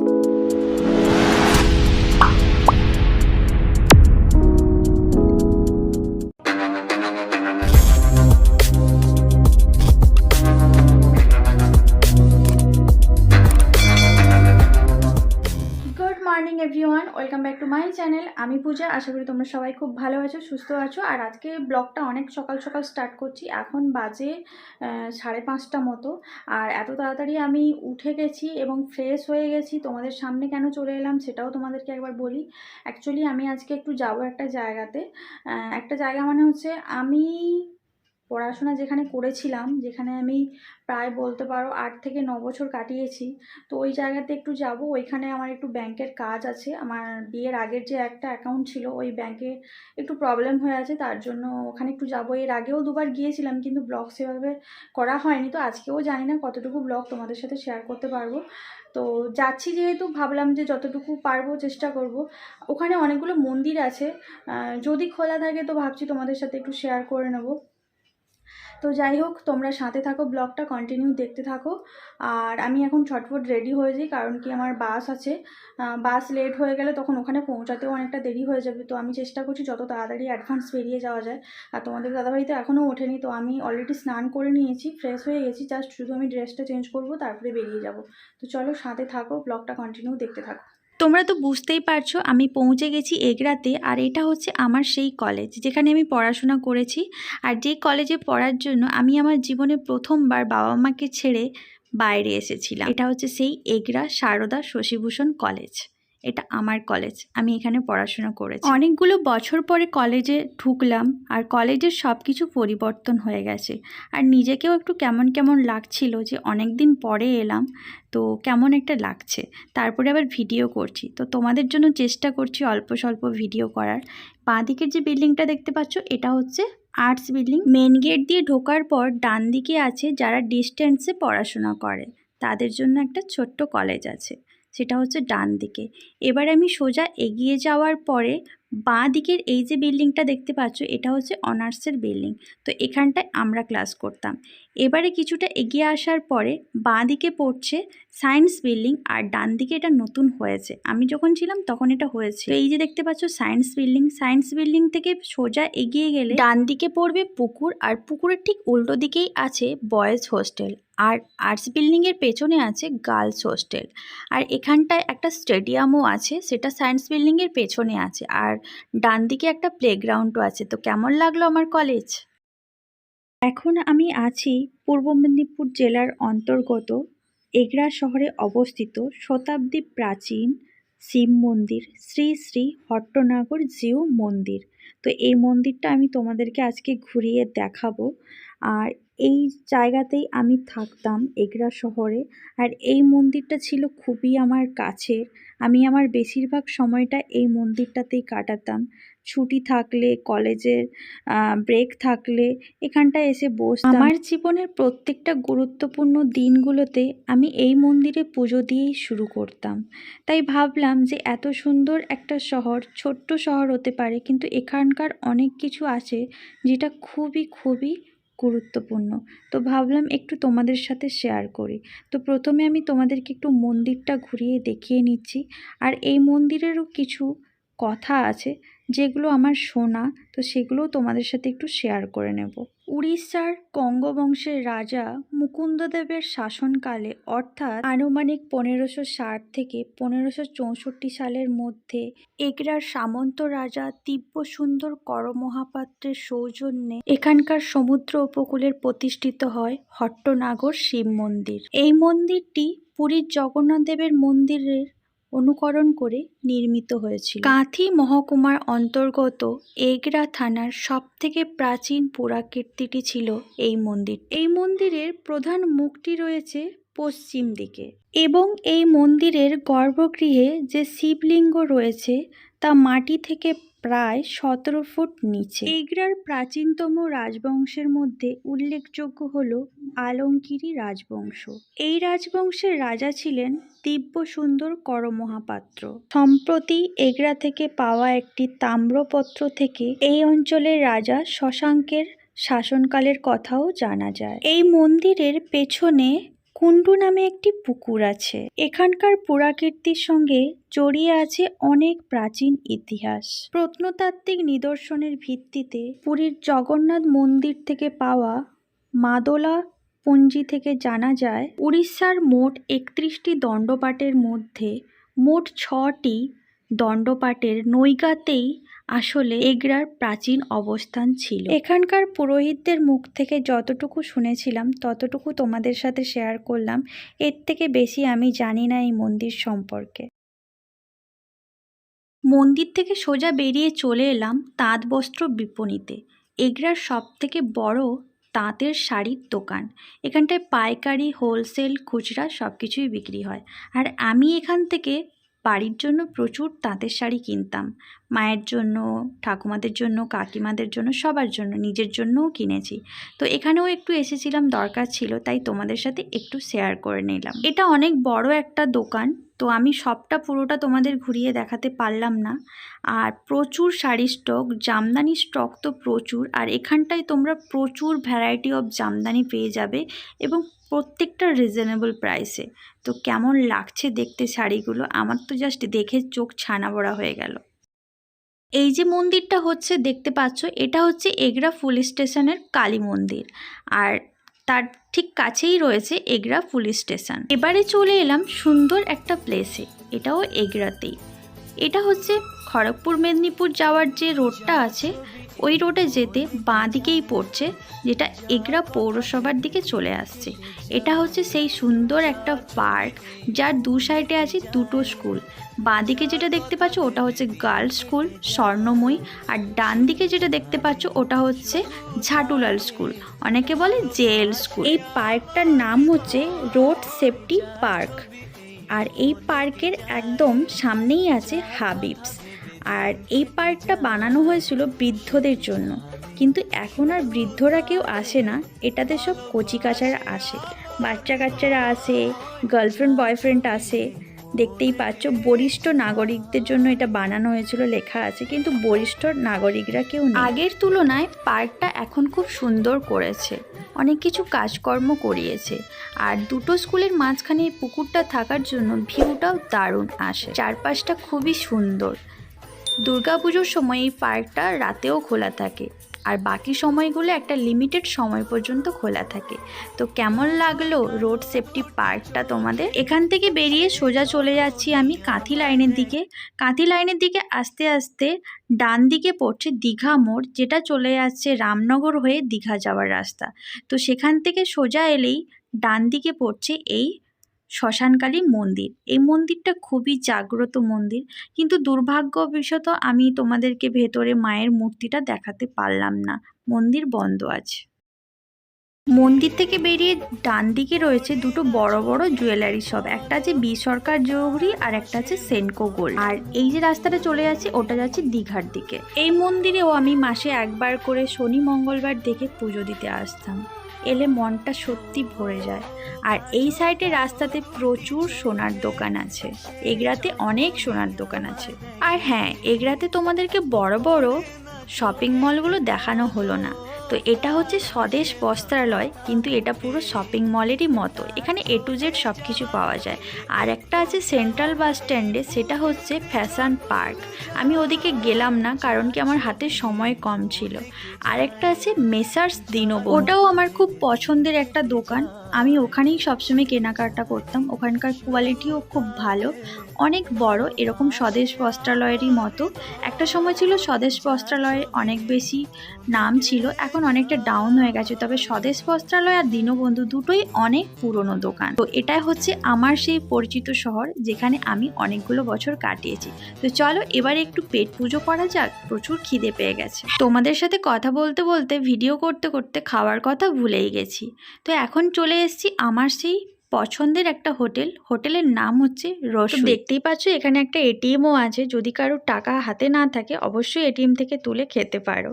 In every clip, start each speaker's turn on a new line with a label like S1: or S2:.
S1: Música to my channel আমি পূজা। আশা করি তোমরা সবাই খুব ভালো আছো, সুস্থ আছো। আর আজকে ব্লগটা অনেক সকাল সকাল স্টার্ট করছি। এখন বাজে সাড়ে পাঁচটা মতো। আর এত তাড়াতাড়ি আমি উঠে গেছি এবং ফ্রেশ হয়ে গেছি। তোমাদের সামনে কেন চলে এলাম সেটাও তোমাদেরকে একবার বলি। অ্যাকচুয়ালি আমি আজকে একটু যাব একটা জায়গাতে। একটা জায়গা মানে হচ্ছে আমি পড়াশোনা যেখানে করেছিলাম, যেখানে আমি প্রায় বলতে পারো আট থেকে ন বছর কাটিয়েছি, তো ওই জায়গাতে একটু যাব। ওইখানে আমার একটু ব্যাংকের কাজ আছে। আমার বিয়ের আগের যে একটা অ্যাকাউন্ট ছিল, ওই ব্যাংকে একটু প্রবলেম হয়ে আছে, তার জন্য ওখানে একটু যাব। এর আগেও দুবার গিয়েছিলাম, কিন্তু ব্লগ সেভাবে করা হয়নি, তো আজকেও জানি না কতটুকু ব্লগ তোমাদের সাথে শেয়ার করতে পারব। তো যাচ্ছি যেহেতু, ভাবলাম যে যতটুকু পারব চেষ্টা করব। ওখানে অনেকগুলো মন্দির আছে যদি খোলা থাকে তো ভাবছি তোমাদের সাথে একটু শেয়ার করে নেব। তো যাই হোক, তোমরা সাথে থাকো, ব্লগটা কন্টিনিউ দেখতে থাকো। আর আমি এখন ছটফট রেডি হয়ে যাই, কারণ কি আমার বাস আছে। বাস লেট হয়ে গেলে তখন ওখানে পৌঁছাতেও অনেকটা দেরি হয়ে যাবে। তো আমি চেষ্টা করছি যত তাড়াতাড়ি অ্যাডভান্স বেরিয়ে যাওয়া যায়। আর তোমাদের দাদাভাই তো এখনও ওঠেনি, তো আমি অলরেডি স্নান করে নিয়েছি ফ্রেশ হয়ে গেছি। জাস্ট শুধু আমি ড্রেসটা চেঞ্জ করব, তারপরে বেরিয়ে যাব। তো চলো সাথে থাকো, ব্লগটা কন্টিনিউ দেখতে থাকো। তোমরা তো বুঝতেই পারছ, আমি পৌঁছে গেছি এগরাতে আর এটা হচ্ছে আমার সেই কলেজ যেখানে আমি পড়াশোনা করেছি। আর যে কলেজে পড়ার জন্য আমি আমার জীবনে প্রথমবার বাবা মাকে ছেড়ে বাইরে এসেছিলাম। এটা হচ্ছে সেই এগরা সারদা শশীভূষণ কলেজ এটা আমার কলেজ আমি এখানে পড়াশোনা করেছি। অনেকগুলো বছর পরে কলেজে ঢুকলাম আর কলেজের সব কিছু পরিবর্তন হয়ে গেছে। আর নিজেকেও একটু কেমন কেমন লাগছিল যে অনেক দিন পরে এলাম, তো কেমন একটা লাগছে। তারপরে আবার ভিডিও করছি। তো তোমাদের জন্য চেষ্টা করছি অল্প স্বল্প ভিডিও করার। বাঁ দিকের যে বিল্ডিংটা দেখতে পাচ্ছ, এটা হচ্ছে আর্টস বিল্ডিং মেন গেট দিয়ে ঢোকার পর ডান দিকে আছে যারা ডিস্টেন্সে পড়াশোনা করে, তাদের জন্য একটা ছোট্ট কলেজ আছে। সেটা হচ্ছে ডান দিকে। এবার আমি সোজা এগিয়ে যাওয়ার পরে বাঁ দিকের এই যে বিল্ডিংটা দেখতে পাচ্ছ, এটা হচ্ছে অনার্সের বিল্ডিং। তো এখানটায় আমরা ক্লাস করতাম। এবারে কিছুটা এগিয়ে আসার পরে বাঁ দিকে পড়ছে সায়েন্স বিল্ডিং আর ডান দিকে এটা নতুন হয়েছে। আমি যখন ছিলাম তখন এটা হয়েছে। এই যে দেখতে পাচ্ছ সায়েন্স বিল্ডিং সায়েন্স বিল্ডিং থেকে সোজা এগিয়ে গেলে ডান দিকে পড়বে পুকুর আর পুকুরের ঠিক উল্টো দিকেই আছে বয়েজ হোস্টেল। আর আর্টস বিল্ডিংয়ের পেছনে আছে গার্লস হোস্টেল। আর এখানটায় একটা স্টেডিয়ামও আছে, সেটা সায়েন্স বিল্ডিংয়ের পেছনে আছে। আর ডান দিকে একটা প্লেগ্রাউন্ডও আছে। তো কেমন লাগল আমার কলেজ? এখন আমি আছি পূর্ব মেদিনীপুর জেলার অন্তর্গত এগরা শহরে অবস্থিত শতাব্দী প্রাচীন শিব মন্দির, শ্রী শ্রী হট্টনাগর জিউ মন্দির। তো এই মন্দিরটা আমি তোমাদেরকে আজকে ঘুরিয়ে দেখাবো। আর এই জায়গাতেই আমি থাকতাম এগরা শহরে। আর এই মন্দিরটা ছিল খুবই আমার কাছের। আমি আমার বেশিরভাগ সময়টা এই মন্দিরটাতেই কাটাতাম। ছুটি থাকলে, কলেজের ব্রেক থাকলে এখানটায় এসে বসতাম। আমার জীবনের প্রত্যেকটা গুরুত্বপূর্ণ দিনগুলোতে আমি এই মন্দিরে পুজো দিয়েই শুরু করতাম। তাই ভাবলাম যে এত সুন্দর একটা শহর, ছোট্ট শহর হতে পারে, কিন্তু এখানকার অনেক কিছু আছে যেটা খুবই খুবই গুরুত্বপূর্ণ। তো ভাবলাম একটু তোমাদের সাথে শেয়ার করি। তো প্রথমে আমি তোমাদেরকে একটু মন্দিরটা ঘুরিয়ে দেখিয়ে নিচ্ছি। আর এই মন্দিরেরও কিছু কথা আছে, যেগুলো আমার শোনা, তো সেগুলোও তোমাদের সাথে একটু শেয়ার করে নেব। উড়িষ্যার কঙ্গবংশের রাজা মুকুন্দদেবের শাসনকালে, অর্থাৎ আনুমানিক পনেরোশো ষাট থেকে পনেরোশো চৌষট্টি সালের মধ্যে এগরার সামন্ত রাজা দিব্য সুন্দর করমহাপাত্রের সৌজন্যে এখানকার সমুদ্র উপকূলের প্রতিষ্ঠিত হয় হট্টনাগর শিব মন্দির। এই মন্দিরটি পুরীর জগন্নাথ দেবের মন্দিরের অনুকরণ করে নির্মিত হয়েছিল। কাঁথি মহকুমার অন্তর্গত এগরা থানার সবথেকে প্রাচীন পুরাকীর্তিটি ছিল এই মন্দির। এই মন্দিরের প্রধান মুখটি রয়েছে পশ্চিম দিকে। এবং এই মন্দিরের গর্ভগৃহে যে শিবলিঙ্গ রয়েছে, তা মাটি থেকে প্রায় সতেরো ফুট নিচে। এগরার প্রাচীনতম রাজবংশের মধ্যে উল্লেখযোগ্য হল আলঙ্কিরি রাজবংশ। এই রাজবংশের রাজা ছিলেন দিব্য সুন্দর করমহাপাত্র। সম্প্রতি এগরা থেকে পাওয়া একটি তাম্রপত্র থেকে এই অঞ্চলের রাজা শশাঙ্কের শাসনকালের কথাও জানা যায়। এই মন্দিরের পেছনে কুণ্ডু নামে একটি পুকুর আছে। এখানকার পুরাকীর্তির সঙ্গে জড়িয়ে আছে অনেক প্রাচীন ইতিহাস। প্রত্নতাত্ত্বিক নিদর্শনের ভিত্তিতে পুরীর জগন্নাথ মন্দির থেকে পাওয়া মাদলা পুঞ্জি থেকে জানা যায়, উড়িষ্যার মোট একত্রিশটি দণ্ডপাটের মধ্যে মোট ছটি দণ্ডপাটের নৈকাতেই আসলে এগরার প্রাচীন অবস্থান ছিল। এখানকার পুরোহিতদের মুখ থেকে যতটুকু শুনেছিলাম, ততটুকু তোমাদের সাথে শেয়ার করলাম। এর থেকে বেশি আমি জানি না এই মন্দির সম্পর্কে। মন্দির থেকে সোজা বেরিয়ে চলে এলাম তাঁত বস্ত্র বিপণীতে। এগরার সব থেকে বড় তাঁতের শাড়ির দোকান। এখানটায় পাইকারি, হোলসেল, খুচরা সব কিছুই বিক্রি হয়। আর আমি এখান থেকে বাড়ির জন্য প্রচুর তাঁতের শাড়ি কিনতাম। মায়ের জন্য, ঠাকুমাদের জন্য, কাকিমাদের জন্য, সবার জন্য, নিজের জন্যও কিনেছি। তো এখানেও একটু এসেছিলাম, দরকার ছিল, তাই তোমাদের সাথে একটু শেয়ার করে নিলাম। এটা অনেক বড় একটা দোকান, তো আমি সবটা পুরোটা তোমাদের ঘুরিয়ে দেখাতে পারলাম না। আর প্রচুর শাড়ির স্টক জামদানি স্টক তো প্রচুর, আর এখানটায় তোমরা প্রচুর ভ্যারাইটি অফ জামদানি পেয়ে যাবে এবং প্রত্যেকটা রিজনেবল প্রাইসে তো কেমন লাগছে দেখতে শাড়িগুলো? আমার তো জাস্ট দেখে চোখ ছানা বড়া হয়ে গেল। এই যে মন্দিরটা হচ্ছে, দেখতে পাচ্ছ, এটা হচ্ছে এগরা ফুল স্টেশনের কালী মন্দির। আর তার ঠিক কাছেই রয়েছে এগরা পুলিশ স্টেশন এবারে চলে এলাম সুন্দর একটা প্লেসে এটাও এগরাতেই। এটা হচ্ছে খড়গপুর, মেদিনীপুর যাওয়ার যে রোডটা আছে ওই রোডে যেতে বাঁ দিকেই পড়ছে, যেটা এগরা পৌরসভার দিকে চলে আসছে। এটা হচ্ছে সেই সুন্দর একটা পার্ক, যার দু সাইডে আছে দুটো স্কুল। বাঁ দিকে যেটা দেখতে পাচ্ছ, ওটা হচ্ছে গার্লস স্কুল, স্বর্ণময়ী, আর ডান দিকে যেটা দেখতে পাচ্ছ, ওটা হচ্ছে ঝাটুলাল স্কুল। অনেকে বলে জেএল স্কুল। এই পার্কটার নাম হচ্ছে রোড সেফটি পার্ক। আর এই পার্কের একদম সামনেই আছে হাবিবস। আর এই পার্কটা বানানো হয়েছিল বৃদ্ধদের জন্য। কিন্তু এখন আর বৃদ্ধরা কেউ আসে না, এটাতে সব কচি কাচারা আসে। বাচ্চা কাচ্চারা আসে গার্লফ্রেন্ড বয়ফ্রেন্ড আসে। দেখতেই পাচ্ছ, বরিষ্ঠ নাগরিকদের জন্য এটা বানানো হয়েছিল, লেখা আছে, কিন্তু বরিষ্ঠ নাগরিকরা কেউ। আগের তুলনায় পার্কটা এখন খুব সুন্দর করেছে, অনেক কিছু কাজকর্ম করিয়েছে। আর দুটো স্কুলের মাঝখানে পুকুরটা থাকার জন্য ভিউটাও দারুণ আসে, চারপাশটা খুবই সুন্দর। দুর্গাপুজোর সময় এই পার্কটা রাতেও খোলা থাকে আর বাকি সময়গুলো একটা লিমিটেড সময় পর্যন্ত খোলা থাকে। তো কেমন লাগল রোড সেফটি পার্কটা তোমাদের? এখান থেকে বেরিয়ে সোজা চলে যাচ্ছি আমি কাঁথি লাইনের দিকে। কাঁথি লাইনের দিকে আস্তে আস্তে ডান দিকে পড়ছে দীঘা মোড়, যেটা চলে যাচ্ছে রামনগর হয়ে দীঘা যাওয়ার রাস্তা। তো সেখান থেকে সোজা এলেই ডান দিকে পড়ছে এই শ্মশানকালী মন্দির। এই মন্দিরটা খুবই জাগ্রত মন্দির। কিন্তু দুর্ভাগ্যবশত আমি তোমাদেরকে ভেতরে মায়ের মূর্তিটা দেখাতে পারলাম না। মন্দির বন্ধ আছে। মন্দির থেকে বেরিয়ে ডান দিকে রয়েছে দুটো বড় বড় জুয়েলারি শপ। একটা আছে বি সরকার জৌহরি আর একটা আছে সেনকো গোল্ড। আর এই যে রাস্তাটা চলে যাচ্ছে, ওটা যাচ্ছে দীঘার দিকে। এই মন্দিরেও আমি মাসে একবার করে শনি, মঙ্গলবার দেখে পুজো দিতে আসতাম। এলে মনটা সত্যি ভরে যায়। আর এই সাইডে রাস্তাতে প্রচুর সোনার দোকান আছে। এগরাতে অনেক সোনার দোকান আছে। আর হ্যাঁ এগরাতে তোমাদেরকে বড় বড় শপিং মলগুলো দেখানো হলো না। তো এটা হচ্ছে স্বদেশ বস্ত্রালয়, কিন্তু এটা পুরো শপিং মলেরই মতো। এখানে এ টু জেড সব কিছু পাওয়া যায়। আর একটা আছে সেন্ট্রাল বাস স্ট্যান্ডে সেটা হচ্ছে ফ্যাশন পার্ক আমি ওদিকে গেলাম না, কারণ কি আমার হাতে সময় কম ছিল। আর একটা আছে মেসার্স দিনব ওটাও আমার খুব পছন্দের একটা দোকান। আমি ওখানেই সবসময় কেনাকাটা করতাম। ওখানকার কোয়ালিটিও খুব ভালো। অনেক বড়, এরকম স্বদেশ বস্ত্রালয়েরই মতো। একটা সময় ছিল স্বদেশ বস্ত্রালয়ের অনেক বেশি নাম ছিল, এখন অনেকটা ডাউন হয়ে গেছে। তবে স্বদেশ বস্ত্রালয় আর দীনবন্ধু দুটোই অনেক পুরনো দোকান। তো এটাই হচ্ছে আমার সেই পরিচিত শহর, যেখানে আমি অনেকগুলো বছর কাটিয়েছি। তো চলো এবারে একটু পেট পুজো করা যাক, প্রচুর খিদে পেয়ে গেছে। তোমাদের সাথে কথা বলতে বলতে ভিডিও করতে করতে খাওয়ার কথা ভুলেই গেছি। তো এখন চলে এসেছি আমার সেই পছন্দের একটা হোটেল। হোটেলের নাম হচ্ছে রস দেখতেই পাচ্ছ এখানে একটা এটিএমও আছে। যদি কারও টাকা হাতে না থাকে অবশ্যই এটিএম থেকে তুলে খেতে পারো।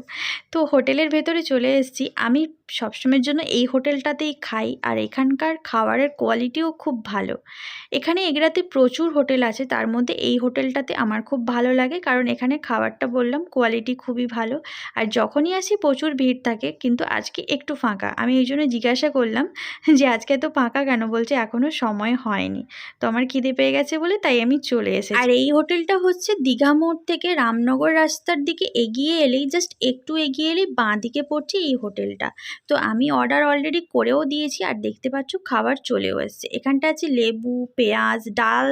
S1: তো হোটেলের ভেতরে চলে এসেছি। আমি সবসময়ের জন্য এই হোটেলটাতেই খাই। আর এখানকার খাবারের কোয়ালিটিও খুব ভালো। এখানে এগরাতে প্রচুর হোটেল আছে। তার মধ্যে এই হোটেলটাতে আমার খুব ভালো লাগে। কারণ এখানে খাবারটা বললাম, কোয়ালিটি খুবই ভালো। আর যখনই আসি প্রচুর ভিড় থাকে, কিন্তু আজকে একটু ফাঁকা। আমি এই জন্য জিজ্ঞাসা করলাম যে, আজকে তো ফাঁকা কেন? বলছে এখনও সময় হয়নি। তো আমার খিদে পেয়ে গেছে বলে তাই আমি চলে এসেছি। আর এই হোটেলটা হচ্ছে দীঘা মোড় থেকে রামনগর রাস্তার দিকে। এগিয়ে এলেই জাস্ট একটু এগিয়ে এলেই বাঁ দিকে পড়ছে এই হোটেলটা। তো আমি অর্ডার অলরেডি করেও দিয়েছি আর দেখতে পাচ্ছ খাবার চলেও এসছে। এখানটা আছে লেবু, পেঁয়াজ, ডাল,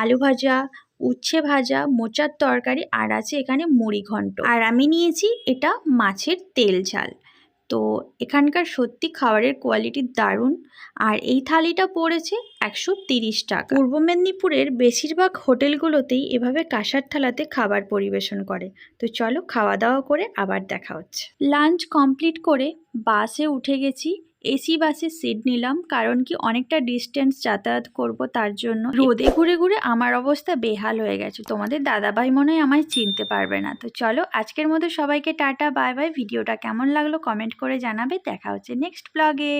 S1: আলু ভাজা, উচ্ছে ভাজা, মোচার তরকারি আর আছে এখানে মুড়ি ঘন্ট আর আমি নিয়েছি এটা মাছের তেল ঝাল। তো এখানকার সত্যি খাবারের কোয়ালিটি দারুণ। আর এই থালিটা পড়েছে একশো তিরিশ টাকা। পূর্ব মেদিনীপুরের বেশিরভাগ হোটেলগুলোতেই এভাবে কাঁসার থালাতে খাবার পরিবেশন করে। তো চলো খাওয়া দাওয়া করে আবার দেখা হচ্ছে। লাঞ্চ কমপ্লিট করে বাসে উঠে গেছি। এসি বাসে সিট নিলাম, কারণ কি অনেকটা ডিস্টেন্স যাতায়াত করব তার জন্য। রোদে ঘুরে ঘুরে আমার অবস্থা বেহাল হয়ে গেছে। তোমাদের দাদা ভাই মনে হয় আমায় চিনতে পারবে না। তো চলো, আজকের মতো সবাইকে টাটা, বাই বাই। ভিডিওটা কেমন লাগল কমেন্ট করে জানাবে। দেখা হচ্ছে নেক্সট ব্লগে